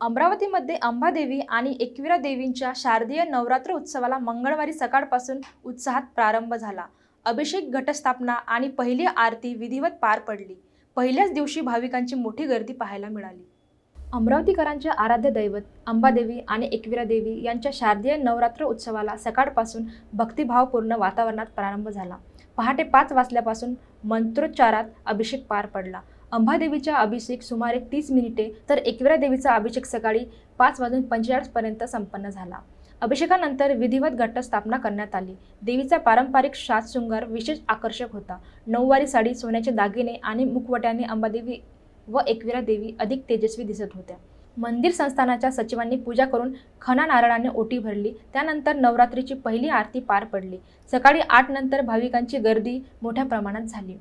अमरावतीमध्ये अंबादेवी आणि एकविरा देवींच्या शारदीय नवरात्र उत्सवाला मंगळवारी सकाळपासून उत्साहात प्रारंभ झाला. अभिषेक घटस्थापना आणि पहिली आरती विधिवत पार पडली. पहिल्याच दिवशी भाविकांची मोठी गर्दी पाहायला मिळाली. अमरावतीकरांचे आराध्य दैवत अंबादेवी आणि एकविरा देवी यांच्या शारदीय नवरात्र उत्सवाला सकाळपासून भक्तिभावपूर्ण वातावरणात प्रारंभ झाला. पहाटे पाच वाजल्यापासून मंत्रोच्चारात अभिषेक पार पडला. अंबादेवीचा अभिषेक सुमारे तीस मिनिटे तर एकविरा देवीचा अभिषेक सकाळी पाच वाजून पंचेचाळीसपर्यंत संपन्न झाला. अभिषेकानंतर विधिवत घटस्थापना करण्यात आली. देवीचा पारंपरिक साज शृंगार विशेष आकर्षक होता. नऊवारी साडी सोन्याचे दागिने आणि मुखवट्याने अंबादेवी व एकविरा देवी अधिक तेजस्वी दिसत होत्या. मंदिर संस्थानाच्या सचिवांनी पूजा करून खना नारळाने ओटी भरली. त्यानंतर नवरात्रीची पहिली आरती पार पडली. सकाळी आठ नंतर भाविकांची गर्दी मोठ्या प्रमाणात झाली.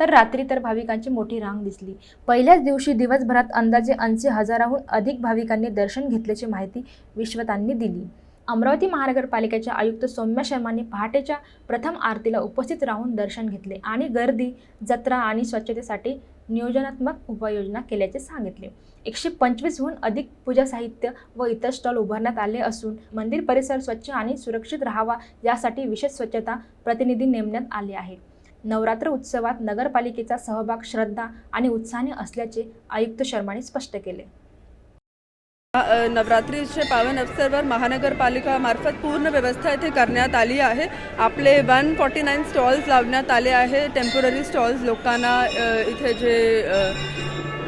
तर रात्री तर भाविकांची मोठी रांग दिसली. पहिल्याच दिवशी दिवसभरात अंदाजे ऐंशी हजाराहून अधिक भाविकांनी दर्शन घेतल्याची माहिती विश्वतांनी दिली. अमरावती महानगरपालिकेच्या आयुक्त सौम्या शर्मांनी पहाटेच्या प्रथम आरतीला उपस्थित राहून दर्शन घेतले आणि गर्दी जत्रा आणि स्वच्छतेसाठी नियोजनात्मक उपाययोजना केल्याचे सांगितले. एकशे पंचवीसहून अधिक पूजा साहित्य व इतर स्टॉल उभारण्यात आले असून मंदिर परिसर स्वच्छ आणि सुरक्षित राहावा यासाठी विशेष स्वच्छता प्रतिनिधी नेमण्यात आले आहेत. नवरात्र उत्सवात नगरपालिकेचा सहभाग श्रद्धा आणि उत्साहाने असल्याचे आयुक्त शर्माने स्पष्ट केले. नवरात्रीचे पावन अवसरवर महानगरपालिकामार्फत पूर्ण व्यवस्था इथे करण्यात आली आहे. आपले वन फॉर्टी नाईन स्टॉल्स लावण्यात आले आहे. टेम्पोररी स्टॉल्स लोकांना इथे जे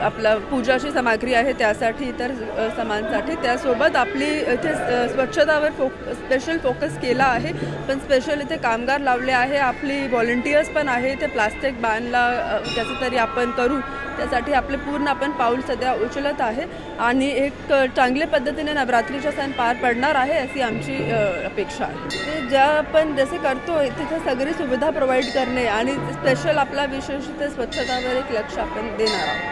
आपला पूजाची सामग्री आहे त्यासाठी इतर सामानसाठी. त्यासोबत आपली इथे स्वच्छतावर फोक स्पेशल फोकस केला आहे. पण स्पेशल इथे कामगार लावले आहे. आपली व्हॉलेंटियर्स पण आहे. इथे प्लास्टिक बॅनला कसं तरी आपण करू त्यासाठी आपले पूर्ण आपण पाऊल सध्या उचलत आहे. आणि एक चांगल्या पद्धतीने नवरात्रीचा सण पार पडणार आहे अशी आमची अपेक्षा आहे. ते ज्या आपण जसे करतो तिथे सगळी सुविधा प्रोव्हाइड करणे आणि स्पेशल आपला विशेष ते स्वच्छतावर एक लक्ष आपण देणार आहोत.